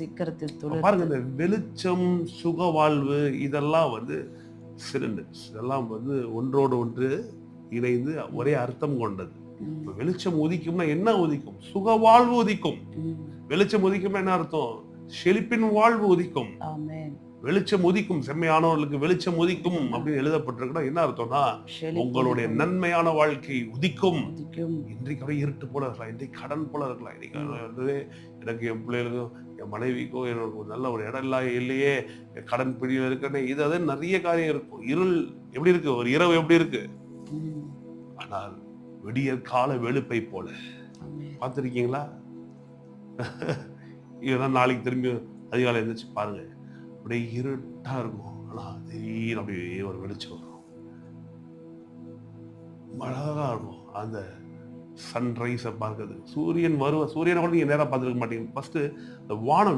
சீக்கிரத்தில் பாருங்க இந்த வெளிச்சம் சுக வாழ்வு இதெல்லாம் வந்து சிலிண்டர்ஸ் இதெல்லாம் வந்து ஒன்றோடு ஒன்று இணைந்து ஒரே அர்த்தம் கொண்டது. வெளிச்சம் உதிக்கும்னா என்ன உதிக்கும்? சுக வாழ்வு உதிக்கும். வெளிச்சம் உதிக்கும்னா என்ன அர்த்தம்? செழிப்பின் வாழ்வு உதிக்கும். வெளிச்சம் உதிக்கும். செம்மையானவர்களுக்கு வெளிச்சம் உதிக்கும் அப்படின்னு எழுதப்பட்டிருக்குன்னா என்ன அர்த்தம்னா உங்களுடைய. நன்மையான வாழ்க்கை உதிக்கும். இன்றைக்கு இருட்டு போல இருக்கலாம். இன்றைக்கு கடன் போல இருக்கலாம். இன்னைக்கு எனக்கு என் பிள்ளைகளுக்கும் என் மனைவிக்கும் எனக்கு ஒரு நல்ல ஒரு இடம் இல்ல இல்லையே கடன் பிடியில் இருக்கேன்னு இது அது நிறைய காரியம் இருக்கும். இருள் எப்படி இருக்கு? ஒரு இரவு எப்படி இருக்கு? ஆனால் விடியற் கால வெளுப்பை போல. பார்த்துருக்கீங்களா? இதெல்லாம் நாளைக்கு திரும்பி அதிகாலை எழுந்திரிச்சு பாருங்க. அப்படியே இருட்டா இருக்கும். ஆனா திடீர்னு அப்படியே ஒரு வெளிச்சம் வரும். அழகா இருக்கும். அந்த சன்ரைஸை பார்க்குது சூரியன் வருவ சூரியனை கூட நீங்க நேராக பார்த்துருக்க மாட்டீங்க. ஃபஸ்ட்டு அந்த வானம்